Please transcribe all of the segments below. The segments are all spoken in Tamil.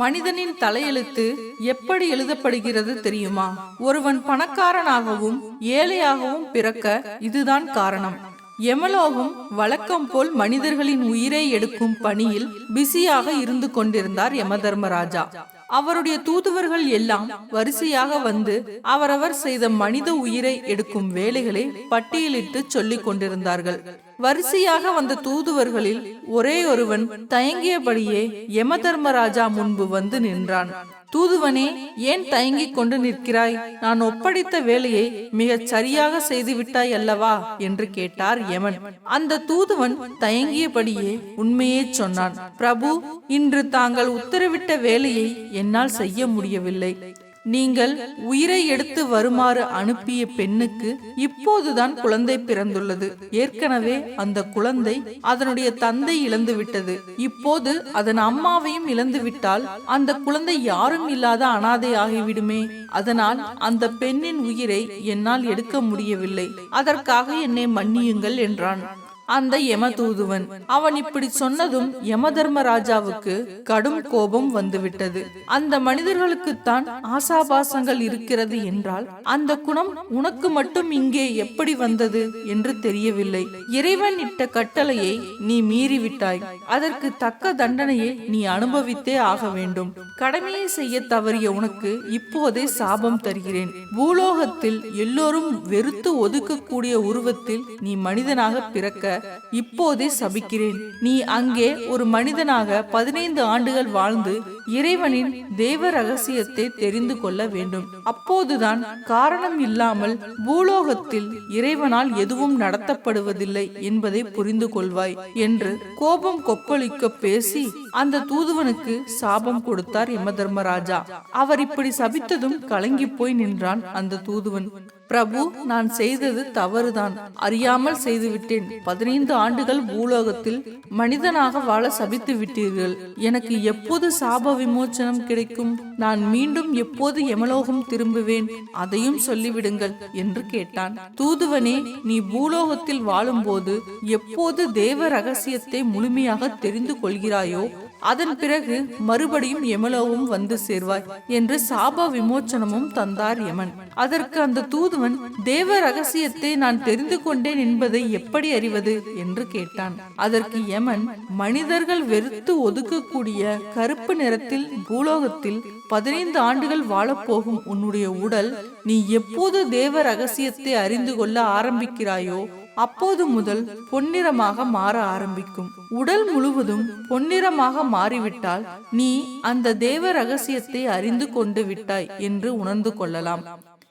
மனிதனின் தலையெழுத்து எப்படி எழுதப்படுகிறது தெரியுமா? ஒருவன் பணக்காரனாகவும் ஏழையாகவும் பிறக்க இதுதான் காரணம். எமலோகம் வழக்கம் போல் மனிதர்களின் உயிரை எடுக்கும் பணியில் பிஸியாக இருந்து கொண்டிருந்தார் யமதர்மராஜா. அவருடைய தூதுவர்கள் எல்லாம் வரிசையாக வந்து அவரவர் செய்த மனித உயிரை எடுக்கும் வேலைகளை பட்டியலிட்டு சொல்லிக் கொண்டிருந்தார்கள். வரிசையாக வந்த தூதுவர்களில் ஒரே ஒருவன் தயங்கியபடியே யமதர்மராஜா முன்பு வந்து நின்றான். தூதுவனே ஏன் தயங்கிக் கொண்டு நிற்கிறாய்? நான் ஒப்படைத்த வேலையை மிகச் சரியாக செய்துவிட்டாய் அல்லவா? என்று கேட்டார் யமன். அந்த தூதுவன் தயங்கியபடியே உண்மையே சொன்னான். பிரபு இன்று தாங்கள் உத்தரவிட்ட வேலையை என்னால் செய்ய முடியவில்லை. நீங்கள் உயிரை எடுத்து வருமாறு அனுப்பிய பெண்ணுக்கு இப்போதுதான் குழந்தை பிறந்துள்ளது. ஏற்கனவே அந்த குழந்தை அதனுடைய தந்தை இழந்து விட்டது. இப்போது அதன் அம்மாவையும் இழந்து விட்டால் அந்த குழந்தை யாரும் இல்லாத அனாதை ஆகிவிடுமே. அதனால் அந்த பெண்ணின் உயிரை என்னால் எடுக்க முடியவில்லை. அதற்காக என்னை மன்னியுங்கள் என்றான். அந்த யமதூதுவன். அவன் இப்படி சொன்னதும் யமதர்மராஜாவுக்கு கடும் கோபம் வந்துவிட்டது. அந்த மனிதர்களுக்குத்தான் ஆசாபாசங்கள் இருக்கிறது என்றால் அந்த குணம் உனக்கு மட்டும் இங்கே எப்படி வந்தது என்று தெரியவில்லை. இறைவன் இட்ட கட்டளையை நீ மீறிவிட்டாய். அதற்கு தக்க தண்டனையை நீ அனுபவித்தே ஆக வேண்டும். கடமையை செய்ய தவறிய உனக்கு இப்போதே சாபம் தருகிறேன். பூலோகத்தில் எல்லோரும் வெறுத்து ஒதுக்கக்கூடிய உருவத்தில் நீ மனிதனாக பிறக்க இப்போதே சபிக்கிறேன். நீ அங்கே ஒரு மனிதனாக பதினைந்து ஆண்டுகள் வாழ்ந்து இறைவனின் தேவ ரகசியத்தை தெரிந்து கொள்ள வேண்டும். அப்போதுதான் காரணம் இல்லாமல் பூலோகத்தில் இறைவனால் எதுவும் நடத்தப்படுவதில்லை என்பதை புரிந்து கொள்வாய் என்று கோபம் கொப்பளிக்க பேசி அந்த தூதுவனுக்கு சாபம் கொடுத்தார் யமதர்மராஜா. அவர் இப்படி சபித்ததும் கலங்கி போய் நின்றான் அந்த தூதுவன். பிரபு நான் செய்தது தவறுதான். அறியாமல் செய்துவிட்டேன். பதினைந்து ஆண்டுகள் பூலோகத்தில் மனிதனாக வாழ சபித்து விட்டீர்கள். எனக்கு எப்போது சாப விமோச்சனம் கிடைக்கும்? நான் மீண்டும் எப்போது எமலோகம் திரும்புவேன்? அதையும் சொல்லிவிடுங்கள் என்று கேட்டான். தூதுவனே நீ பூலோகத்தில் வாழும்போது எப்போது தேவ ரகசியத்தை முழுமையாக தெரிந்து கொள்கிறாயோ அதன் பிறகு மறுபடியும் எமலோவும் வந்து சேர்வாய் என்று சாப விமோச்சனமும் தந்தார் யமன். அதற்கு அந்த தூதுவன் தேவ ரகசியத்தை நான் தெரிந்து கொண்டேன் என்பதை எப்படி அறிவது? என்று கேட்டான். அதற்கு யமன் மனிதர்கள் வெறுத்து ஒதுக்கக்கூடிய கருப்பு நிறத்தில் பூலோகத்தில் பதினைந்து ஆண்டுகள் வாழப்போகும் உன்னுடைய உடல் நீ எப்போது தேவ ரகசியத்தை அறிந்து கொள்ள ஆரம்பிக்கிறாயோ அப்போது முதல் பொன்னிறமாக மாற ஆரம்பிக்கும். உடல் முழுவதும் பொன்னிறமாக மாறிவிட்டால் நீ அந்த தேவ ரகசியத்தை அறிந்து கொண்டு விட்டாய் என்று உணர்ந்து கொள்ளலாம்.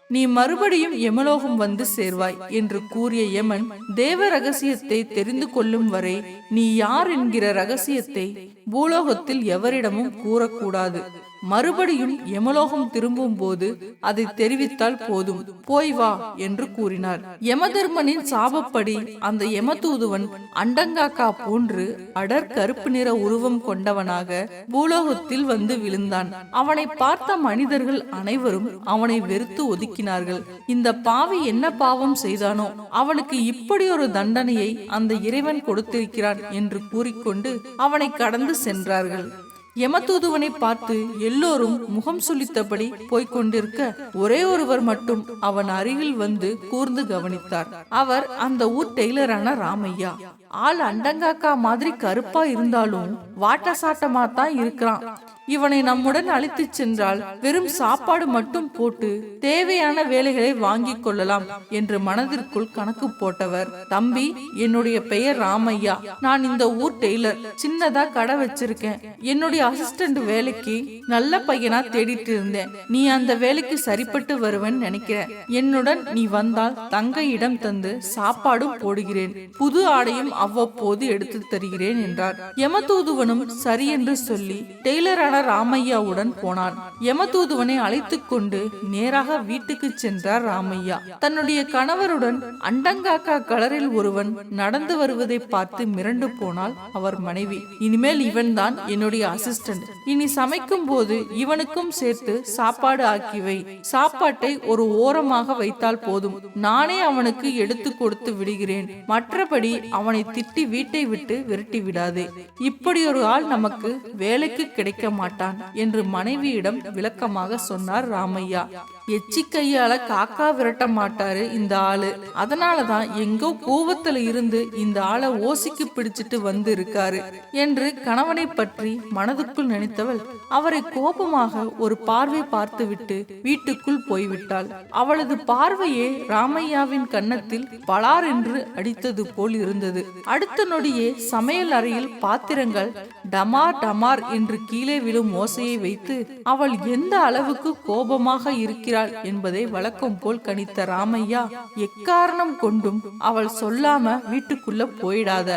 நீ மறுபடியும் யமலோகம் வந்து சேர்வாய் என்று கூறிய யமன் தேவ ரகசியத்தை தெரிந்து கொள்ளும் வரை நீ யார் என்கிற ரகசியத்தை பூலோகத்தில் எவரிடமும் கூறக்கூடாது. மறுபடியும் யமலோகம் திரும்பும் போது அதை தெரிவித்தால் போதும். போய் வா என்று கூறினார். யமதர்மனின் சாபப்படி அந்த யமதூதுவன் அண்டங்காக்கா போன்று அடர் கருப்பு நிற உருவம் கொண்டவனாக பூலோகத்தில் வந்து விழுந்தான். அவனை பார்த்த மனிதர்கள் அனைவரும் அவனை வெறுத்து ஒதுக்கினார்கள். இந்த பாவி என்ன பாவம் செய்தானோ அவனுக்கு இப்படி ஒரு தண்டனையை அந்த இறைவன் கொடுத்திருக்கிறான் என்று கூறிக்கொண்டு அவனை கடந்து சென்றார்கள். யமதூதுவனை பார்த்து எல்லோரும் முகம் சுளித்தபடி போய்க் கொண்டிருக்க ஒரே ஒருவர் மட்டும் அவன் அருகில் வந்து கூர்ந்து கவனித்தார். அவர் அந்த ஊர் டெய்லரான ராமையா. ஆள் அண்டங்காக்கா மாதிரி கருப்பா இருந்தாலும் வாட்ட சாட்டமா தான் இருக்கிறான். இவனை நம்முடன் அழைத்து சென்றால் வெறும் சாப்பாடு மட்டும் போட்டு தேவையான வேலைகளை வாங்கிக் கொள்ளலாம் என்று மனதிற்குள் கணக்கு போட்டவர். தம்பி என்னுடைய பெயர் ராமையா. நான் இந்த ஊர் டெய்லர். சின்னதா கடை வச்சிருக்கேன். என்னுடைய அசிஸ்டன்ட் வேலைக்கு நல்ல பையனா தேடிட்டு இருந்தேன். நீ அந்த வேலைக்கு சரிப்பட்டு வருவன் நினைக்கிறேன். என்னுடன் நீ வந்தால் தங்க இடம் தந்து சாப்பாடும் போடுகிறேன். புது ஆடையும் அவ்வப்போது எடுத்து தருகிறேன் என்றார். யமதூதுவனும் சரி என்று சொல்லி டெய்லரான ராமையாவுடன் போனான். யமதூதுவனை அழைத்துக் கொண்டு நேராக வீட்டுக்கு சென்றார் ராமையா. தன்னுடைய கணவருடன் அண்டங்காக்கா கலரில் ஒருவன் நடந்து வருவதை பார்த்து மிரண்டு போனால் அவர் மனைவி. இனிமேல் இவன் தான் என்னுடைய அசிஸ்டன்ட் இனி சமைக்கும் போது இவனுக்கும் சேர்த்து சாப்பாடு ஆக்கிவை. சாப்பாட்டை ஒரு ஓரமாக வைத்தால் போதும். நானே அவனுக்கு எடுத்து கொடுத்து விடுகிறேன். மற்றபடி அவனை திட்டி வீட்டை விட்டு விரட்டி விடாதே இப்படி ஒரு ஆள் நமக்கு வேலைக்கு கிடைக்க மாட்டான் என்று மனைவியிடம் விளக்கமாக சொன்னார் ராமையா. எச்சி கையால காக்கா விரட்ட மாட்டாரு இந்த ஆளு. அதனாலதான் எங்கோ கோவத்துல இருந்து இந்த ஆளை ஓசிக்கு பிடிச்சிட்டு வந்து இருக்காரு என்று கணவனை பற்றி மனதுக்குள் நினைத்தவள் அவரை கோபமாக ஒரு பார்வை பார்த்துவிட்டு வீட்டுக்குள் போய்விட்டாள். அவளது பார்வையே ராமையாவின் கன்னத்தில் பலார் என்று அடித்தது போல் இருந்தது. அடுத்த நொடியே சமையல் அறையில் பாத்திரங்கள் டமார் டமார் என்று கீழே விழும் ஓசையை வைத்து அவள் எந்த அளவுக்கு கோபமாக இருக்கிறாள் என்பதை வழக்கம் போல் கணித்த ராமையா எக்காரணம் கொண்டும் அவள் சொல்லாம வீட்டுக்குள்ள போயிடாத.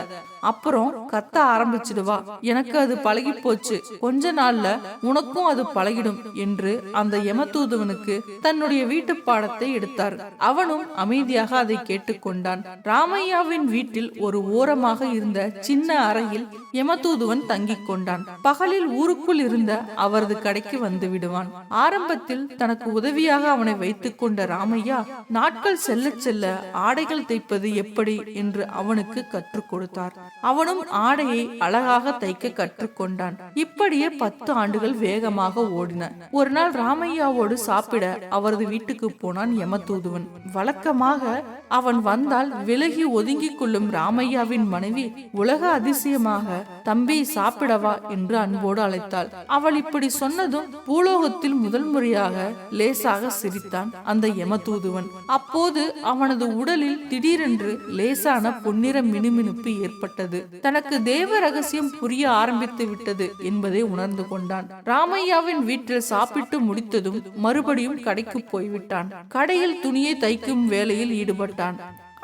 அப்புறம் கத்த ஆரம்பிச்சிடுவா. எனக்கு அது பழகி போச்சு கொஞ்ச நாள்ல உனக்கும் அது பழகிடும் என்று அந்த யமதூதுவனுக்கு தன்னுடைய வீட்டு பாடத்தை எடுத்தார். அவனும் அமைதியாக அதை கேட்டுக்கொண்டான் ராமையாவின் வீட்டில் ஒரு ஓரமாக இருந்த சின்ன அறையில் யமதூதுவன் தங்கிக் கொண்டான். பகலில் ஊருக்குள் இருந்த அவரது கடைக்கு வந்து விடுவான். ஆரம்பத்தில் தனக்கு உதவியாக அவனை வைத்துக் கொண்ட ராமையா நாட்கள் செல்ல செல்ல ஆடைகள் தைப்பது எப்படி? என்று அவனுக்கு கற்றுக் கொடுத்தார். அவனும் ஆடையை அழகாக தைக்க கற்றுக்கொண்டான். இப்படியே பத்து ஆண்டுகள் வேகமாக ஓடின. ஒரு நாள் ராமையாவோடு சாப்பிட அவரது வீட்டுக்கு போனான் யமதூதுவன். வழக்கமாக அவன் வந்தால் விலகி ஒதுங்கிக் கொள்ளும் ராமையாவின் மனைவி உலக அதிசயமாக தம்பி சாப்பிடவா? என்று அன்போடு அழைத்தாள். அவள் இப்படி சொன்னதும் பூலோகத்தில் முதல் முறையாக லேசாக சிரித்தான் அந்த யமதூதுவன். அப்போது அவனது உடலில் திடீரென்று லேசான பொன்னிற மினுமினுப்பு ஏற்பட்டது. தனக்கு தேவ ரகசியம் புரிய ஆரம்பித்து விட்டது என்பதை உணர்ந்து கொண்டான். ராமையாவின் வீட்டில் சாப்பிட்டு முடித்ததும் மறுபடியும் கடைக்கு போய்விட்டான். கடையில் துணியை தைக்கும் வேலையில் ஈடுபட்டான்.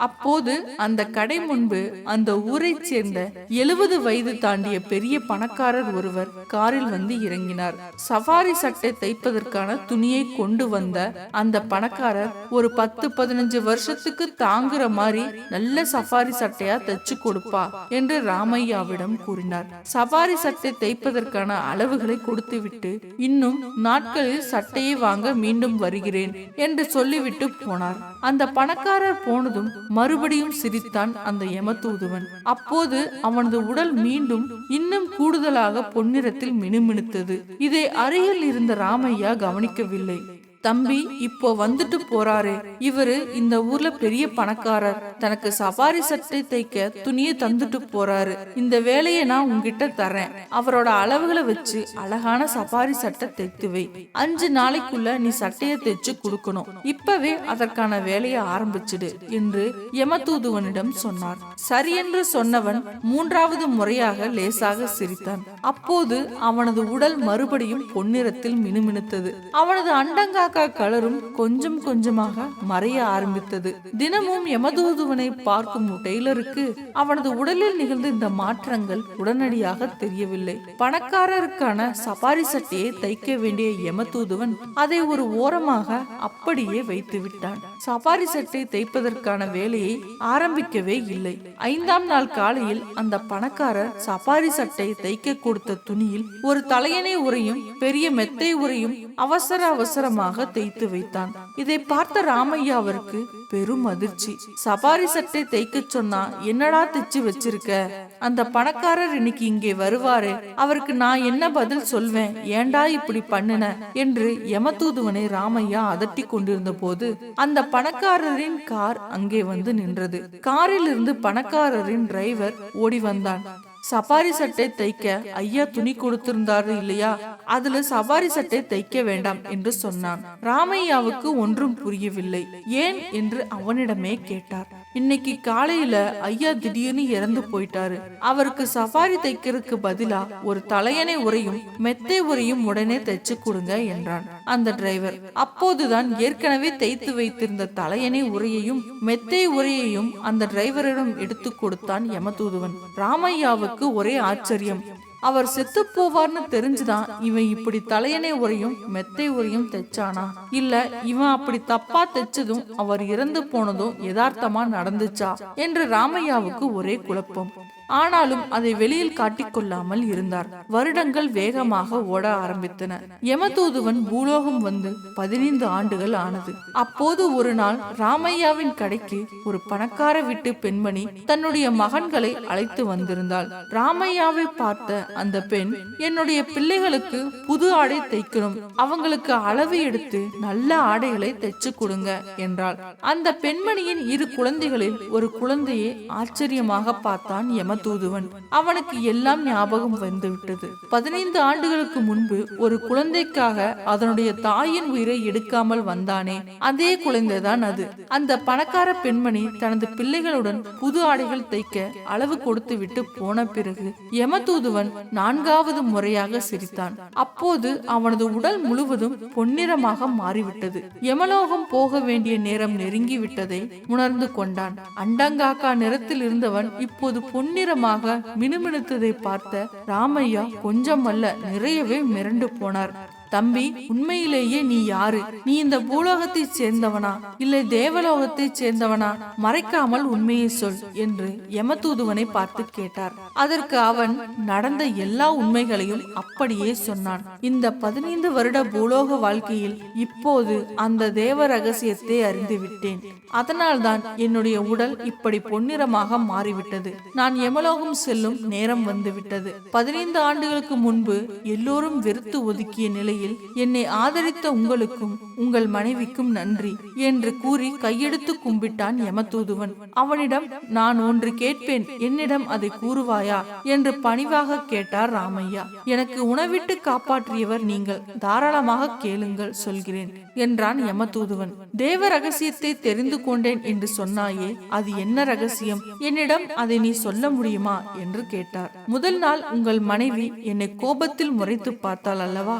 அப்போது அந்த கடை முன்பு அந்த ஊரைச் சேர்ந்த எழுபது வயது தாண்டிய பெரிய பணக்காரர் ஒருவர் காரில் வந்து இறங்கினார். சஃபாரி சட்டை தைப்பதற்கான துணியை கொண்டு வந்த அந்த பணக்காரர் ஒரு பத்து பதினஞ்சு வருஷத்துக்கு தாங்குற மாதிரி நல்ல சஃபாரி சட்டையா தைச்சு கொடுப்பா என்று ராமையாவிடம் கூறினார். சஃபாரி சட்டை தைப்பதற்கான அளவுகளை கொடுத்துவிட்டு இன்னும் நாட்களில் சட்டையை வாங்க மீண்டும் வருகிறேன் என்று சொல்லிவிட்டு போனார். அந்த பணக்காரர் போனதும் மறுபடியும் சிரித்தான் அந்த யமதூதுவன். அப்போது அவனது உடல் மீண்டும் இன்னும் கூடுதலாக பொன்னிறத்தில் மினுமினுத்தது. இதை அருகில் இருந்த ராமையா கவனிக்கவில்லை. தம்பி இப்போ வந்துட்டு போறாரு. இவரு இந்த ஊர்ல பெரிய பணக்காரர். தனக்கு சபாரி சட்டை தைக்க துணியை தந்துட்டு போறாரு. இந்த வேலையை நான் உங்ககிட்ட தரேன் அவரோட அளவுகளை வச்சு அழகான சஃபாரி சட்டை தைத்து வை. அஞ்சு நாளைக்குள்ள நீ சட்டையை தைச்சு கொடுக்கணும். இப்பவே அதற்கான வேலையை ஆரம்பிச்சிடு என்று யமதூதுவனிடம் சொன்னார். சரி என்று சொன்னவன் மூன்றாவது முறையாக லேசாக சிரித்தான். அப்போது அவனது உடல் மறுபடியும் பொன்னிறத்தில் மினுமினுத்தது. அவனது அண்டங்கா காக்கா கலரும் கொஞ்சம் கொஞ்சமாக மறைய ஆரம்பித்தது. தினமும் யமதூதுவனை பார்க்கும் டெய்லருக்கு அவனது உடலில் நிகழ்ந்த இந்த மாற்றங்கள் உடனடியாக தெரியவில்லை. பணக்காரருக்கான சபாரி சட்டையை தைக்க வேண்டிய யமதூதுவன் அதை ஒரு ஓரமாக அப்படியே வைத்து விட்டான் சபாரி சட்டை தைப்பதற்கான வேலையை ஆரம்பிக்கவே இல்லை. ஐந்தாம் நாள் காலையில் அந்த பணக்காரர் சபாரி சட்டை தைக்க கொடுத்த துணியில் ஒரு தலையணை உரையும் பெரிய மெத்தை உரையும் அவசர அவசரமாக தைத்து வைத்தான். இதை பார்த்த ராமையாவிற்கு பெரும் அதிர்ச்சி. சபாரி சட்டை தைக்க சொன்னா என்னடா தைச்சு வச்சிருக்க? அந்த பணக்காரர் இன்னைக்கு இங்கே வருவாரு. அவருக்கு நான் என்ன பதில் சொல்வேன்? ஏண்டா இப்படி பண்ணுன? என்று யமதூதுவனை ராமையா அதட்டி கொண்டிருந்த போது அந்த பணக்காரரின் கார் அங்கே வந்து நின்றது. காரில் இருந்து பணக்காரரின் டிரைவர் ஓடி வந்தான். சபாரி சட்டை தைக்க ஐயா துணி கொடுத்திருந்தாரு இல்லையா? அதுல சபாரி சட்டை தைக்க வேண்டாம் என்று சொன்னான். ராமையாவுக்கு ஒன்றும் புரியவில்லை. ஏன் என்று அவனிடமே கேட்டார். இன்னைக்கு காலையில ஐயா திடீர்னு இறந்து போயிட்டாரு. அவருக்கு சஃபாரி தைக்கிறதுக்கு பதிலா ஒரு தலையணை உரையும் மெத்தை உரையும் உடனே தைச்சு கொடுங்க என்றான். அந்த டிரைவர் அப்போதுதான் ஏற்கனவே தைத்து வைத்திருந்த தலையணை உரையையும் மெத்தை உரையையும் அந்த டிரைவரிடம் எடுத்து கொடுத்தான் யமதூதுவன். ராமையாவுக்கு ஒரே ஆச்சரியம். அவர் செத்து போவார்னு தெரிஞ்சுதான் இவன் இப்படி தலையணை உரையும் மெத்தை உரையும் தைச்சானா? இல்ல இவன் அப்படி தப்பா தைச்சதும் அவர் இறந்து போனதும் யதார்த்தமா நடந்துச்சா? என்று ராமையாவுக்கு ஒரே குழப்பம். ஆனாலும் அதை வெளியில் காட்டிக்கொள்ளாமல் இருந்தார். வருடங்கள் வேகமாக ஓட ஆரம்பித்தன. யமதூதுவன் பூலோகம் வந்து பதினைந்து ஆண்டுகள் ஆனது. அப்போது ஒரு நாள் ராமையாவின் கடைக்கு ஒரு பணக்கார வீட்டு பெண்மணி தன்னுடைய மகன்களை அழைத்து வந்திருந்தாள். ராமையாவை பார்த்த அந்த பெண் என்னுடைய பிள்ளைகளுக்கு புது ஆடை தைக்கணும். அவங்களுக்கு அளவு எடுத்து நல்ல ஆடைகளை தைச்சு கொடுங்க என்றாள். அந்த பெண்மணியின் இரு குழந்தைகளில் ஒரு குழந்தையை ஆச்சரியமாக பார்த்தான் யமதூதுவன் அவனுக்கு எல்லாம் ஞாபகம் வந்துவிட்டது. பதினைந்து ஆண்டுகளுக்கு முன்பு ஒரு குழந்தைக்காக அதனுடைய தாயின் உயிரை எடுக்காமல் வந்தானே. அதே குழந்தைதான் அது. அந்த பணக்கார பெண்மணி தனது பிள்ளைகளுடன் புது ஆடைகள் தைக்க அளவு கொடுத்து விட்டு போன பிறகு யமதூதுவன் நான்காவது முறையாக சிரித்தான். அப்போது அவனது உடல் முழுவதும் பொன்னிறமாக மாறிவிட்டது. யமலோகம் போக வேண்டிய நேரம் நெருங்கிவிட்டதை உணர்ந்து கொண்டான். அண்டங்காக்கா நிறத்தில் இருந்தவன் இப்போது பொன்னிற பொன்னிறமாக மினுமினுத்ததை பார்த்த ராமையா கொஞ்சம் அல்ல நிறையவே மிரண்டு போனார். தம்பி உண்மையிலேயே நீ யாரு? நீ இந்த பூலோகத்தை சேர்ந்தவனா? இல்லை தேவலோகத்தை சேர்ந்தவனா? மறைக்காமல் உண்மையை சொல் என்று யமதூதுவனை பார்த்து கேட்டார். அதற்கு அவன் நடந்த எல்லா உண்மைகளையும் அப்படியே சொன்னான். இந்த பதினைந்து வருட பூலோக வாழ்க்கையில் இப்போது அந்த தேவ ரகசியத்தை அறிந்து விட்டேன் அதனால்தான் என்னுடைய உடல் இப்படி பொன்னிறமாக மாறிவிட்டது. நான் யமலோகம் செல்லும் நேரம் வந்துவிட்டது. பதினைந்து ஆண்டுகளுக்கு முன்பு எல்லோரும் வெறுத்து ஒதுக்கிய நிலையில் என்னை ஆதரித்த உங்களுக்கும் உங்கள் மனைவிக்கும் நன்றி என்று கூறி கையெடுத்து கும்பிட்டான் யமதூதுவன். அவனிடம் நான் ஒன்று கேட்பேன் என்னிடம் அதை கூறுவாயா? என்று பணிவாக கேட்டார் ராமையா. எனக்கு உணவிட்டு காப்பாற்றியவர் நீங்கள் தாராளமாக கேளுங்கள் சொல்கிறேன் என்றான் யமதூதுவன். தேவ ரகசியத்தை தெரிந்து கொண்டேன் என்று சொன்னாயே அது என்ன ரகசியம்? என்னிடம் அதை நீ சொல்ல முடியுமா? என்று கேட்டார். முதல் நாள் உங்கள் மனைவி என்னை கோபத்தில் முறைத்து பார்த்தாள் அல்லவா?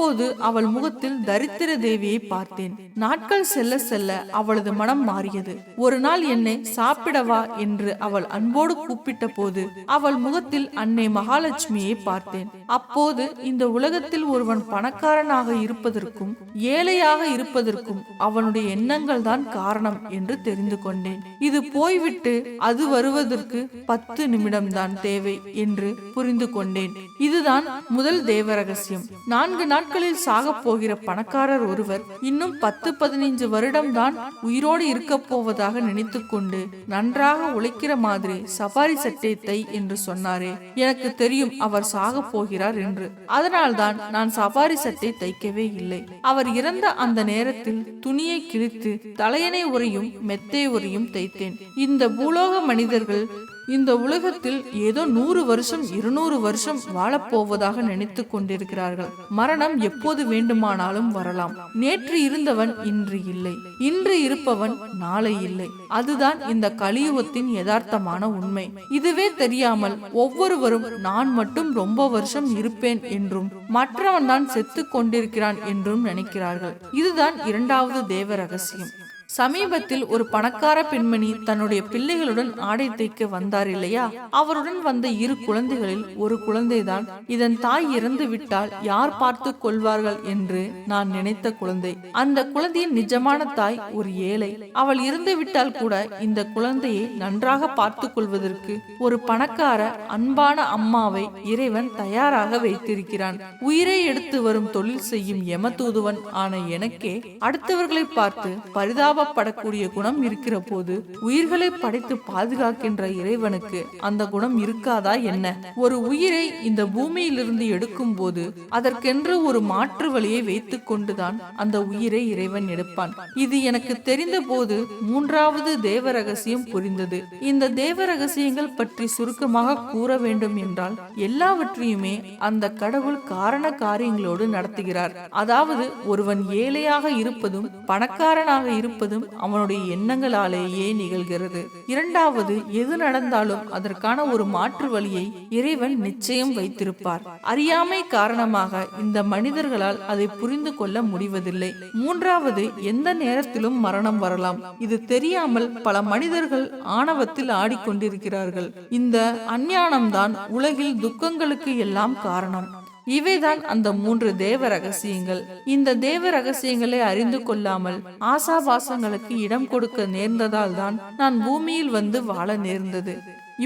அப்போது அவள் முகத்தில் தரித்திர தேவியை பார்த்தேன். நாட்கள் செல்ல செல்ல அவளது மனம் மாறியது. ஒரு நாள் என்னை சாப்பிடவா என்று அவள் அன்போடு கூப்பிட்ட போது அவள் முகத்தில் அன்னை மகாலட்சுமியை பார்த்தேன். அப்போது இந்த உலகத்தில் ஒருவன் பணக்காரனாக இருப்பதற்கும் ஏழையாக இருப்பதற்கும் அவனுடைய எண்ணங்கள் தான் காரணம் என்று தெரிந்து கொண்டேன். இது போய்விட்டு அது வருவதற்கு பத்து நிமிடம்தான் தேவை என்று புரிந்து கொண்டேன். இதுதான் முதல் தேவ ரகசியம் நான்கு நாட்களில் சாகப் போகிற பணக்காரர் ஒருவர் இன்னும் பத்து பதினைஞ்சு வருடம் தான் உயிரோடு இருக்க போவதாக நினைத்து கொண்டு நன்றாக உழைக்கிற மாதிரி சபாரி சட்டை தை என்று சொன்னாரே. எனக்கு தெரியும் அவர் சாக போகிறார் என்று. அதனால்தான் நான் சபாரி சட்டை தைக்கவே இல்லை. அவர் இறந்த அந்த நேரத்தில் துணியை கிழித்து தலையணை உரையும் மெத்தை உரையும் தைத்தேன். இந்த பூலோக மனிதர்கள் இந்த உலகத்தில் ஏதோ நூறு வருஷம் இருநூறு வருஷம் வாழப்போவதாக நினைத்து கொண்டிருக்கிறார்கள். மரணம் எப்போது வேண்டுமானாலும் வரலாம். நேற்று இருந்தவன் இன்று இல்லை. இன்று இருப்பவன் நாளை இல்லை. அதுதான் இந்த கலியுகத்தின் யதார்த்தமான உண்மை. இதுவே தெரியாமல் ஒவ்வொருவரும் நான் மட்டும் ரொம்ப வருஷம் இருப்பேன் என்றும் மற்றவன் தான் செத்து கொண்டிருக்கிறான் என்றும் நினைக்கிறார்கள். இதுதான் இரண்டாவது தேவ ரகசியம். சமீபத்தில் ஒரு பணக்கார பெண்மணி தன்னுடைய பிள்ளைகளுடன் ஆடை தைக்க வந்தார் இல்லையா? அவருடன் வந்த இரு குழந்தைகளில் ஒரு குழந்தைதான். இதன் தாய் இறந்து விட்டால் யார் பார்த்து கொள்வார்கள் என்று நான் நினைத்த குழந்தை. அந்த குழந்தையின் நிஜமான தாய் ஒரு ஏழை. அவள் இறந்து விட்டால் கூட இந்த குழந்தையை நன்றாக பார்த்து கொள்வதற்கு ஒரு பணக்கார அன்பான அம்மாவை இறைவன் தயாராக வைத்திருக்கிறான். உயிரை எடுத்து வரும் தொழில் செய்யும் யமதூதுவன் ஆன எனக்கே அடுத்தவர்களை பார்த்து பரிதாப பரிதாபப்படக்கூடிய குணம் இருக்கிற போது உயிர்களை படைத்து பாதுகாக்கின்ற இறைவனுக்கு அந்த குணம் இருக்காதா என்ன? ஒரு உயிரை இந்த பூமியிலிருந்து எடுக்கும் போது அதற்கென்று ஒரு மாற்று வழியை வைத்துக் கொண்டுதான் அந்த உயிரை இறைவன் எடுப்பான். இது எனக்கு தெரிந்த போது மூன்றாவது தேவ ரகசியம் புரிந்தது. இந்த தேவ ரகசியங்கள் பற்றி சுருக்கமாக கூற வேண்டும் என்றால் எல்லாவற்றையுமே அந்த கடவுள் காரண காரியங்களோடு நடத்துகிறார். அதாவது ஒருவன் ஏழையாக இருப்பதும் பணக்காரனாக இருப்பதும் அவனுடைய எண்ணங்களாலேயே நிகழ்கிறது. இரண்டாவது எது நடந்தாலும் அதற்கான ஒரு மாற்று வழியை இறைவன் நிச்சயம் வைத்திருப்பார். அறியாமை காரணமாக இந்த மனிதர்களால் அதை புரிந்து கொள்ள முடிவதில்லை. மூன்றாவது எந்த நேரத்திலும் மரணம் வரலாம். இது தெரியாமல் பல மனிதர்கள் ஆணவத்தில் ஆடிக்கொண்டிருக்கிறார்கள். இந்த அஞ்ஞானம்தான் உலகில் துக்கங்களுக்கு எல்லாம் காரணம். இவைதான் அந்த மூன்று தேவ ரகசியங்கள். இந்த தேவ ரகசியங்களை அறிந்து கொள்ளாமல் ஆசாபாசங்களுக்கு இடம் கொடுக்க நேர்ந்ததால் தான் நான் பூமியில் வந்து வாழ நேர்ந்தது.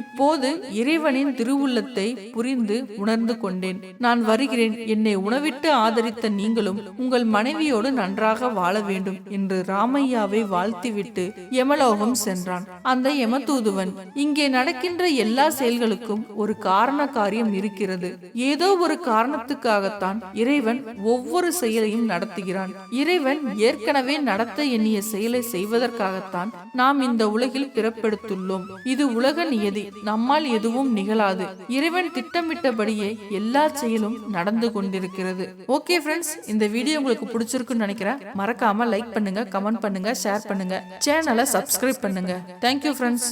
இப்போது இறைவனின் திருவுள்ளத்தை புரிந்து உணர்ந்து கொண்டேன். நான் வருகிறேன். என்னை உணவிட்டு ஆதரித்த நீங்களும் உங்கள் மனைவியோடு நன்றாக வாழ வேண்டும் என்று ராமையாவை வாழ்த்திவிட்டு யமலோகம் சென்றான். அந்த யமதூதுவன் இங்கே நடக்கின்ற எல்லா செயல்களுக்கும் ஒரு காரண காரியம் இருக்கிறது. ஏதோ ஒரு காரணத்துக்காகத்தான் இறைவன் ஒவ்வொரு செயலையும் நடத்துகிறான். இறைவன் ஏற்கனவே நடத்த எண்ணிய செயலை செய்வதற்காகத்தான் நாம் இந்த உலகில் பிறப்பெடுத்துள்ளோம். இது உலக நியதி. நம்மால் எதுவும் நிகழாது. இறைவன் திட்டமிட்டபடியே எல்லா செயலும் நடந்து கொண்டிருக்கிறது. ஓகே ஃப்ரெண்ட்ஸ் இந்த வீடியோ உங்களுக்கு பிடிச்சிருக்குன்னு நினைக்கிறேன். மறக்காம லைக் பண்ணுங்க கமெண்ட் பண்ணுங்க ஷேர் பண்ணுங்க. சேனலை சப்ஸ்கிரைப் பண்ணுங்க. Thank you friends